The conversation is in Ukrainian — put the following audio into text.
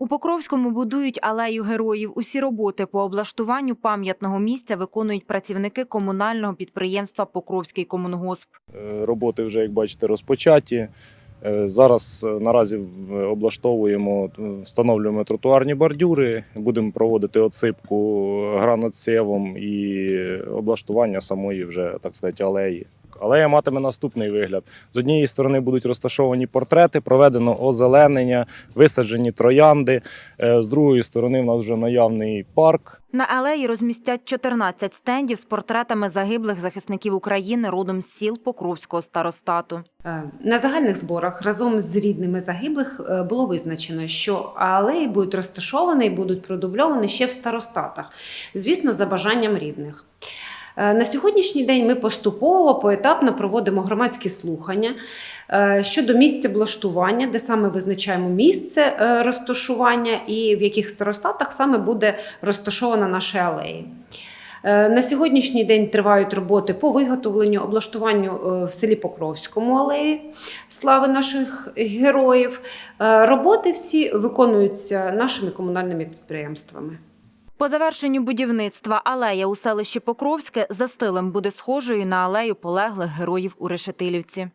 У Покровському будують алею героїв. Усі роботи по облаштуванню пам'ятного місця виконують працівники комунального підприємства Покровський комунгосп. Е, Роботи вже, як бачите, розпочаті. Е, Зараз е, наразі облаштовуємо, встановлюємо тротуарні бордюри, будемо проводити отсипку гранатсевом і облаштування самої вже, так сказати, алеї. Алея матиме наступний вигляд. З однієї сторони будуть розташовані портрети, проведено озеленення, висаджені троянди. Е, З другої сторони в нас вже наявний парк, На алеї розмістять 14 стендів з портретами загиблих захисників України родом з сіл Покровського старостату. Е, На загальних зборах разом з рідними загиблих е, було визначено, що алеї будуть розташовані і будуть продубльовані ще в старостатах, звісно, за бажанням рідних. Е, На сьогоднішній день ми поступово поетапно проводимо громадські слухання е, щодо місця облаштування, де саме визначаємо місце е, розташування і в яких старостатах саме буде розташована наша алея. На сьогоднішній день тривають роботи по виготовленню, облаштуванню в селі Покровському алеї слави наших героїв. Роботи всі виконуються нашими комунальними підприємствами. По завершенню будівництва алея у селищі Покровське за стилем буде схожою на алею полеглих героїв у Решетилівці.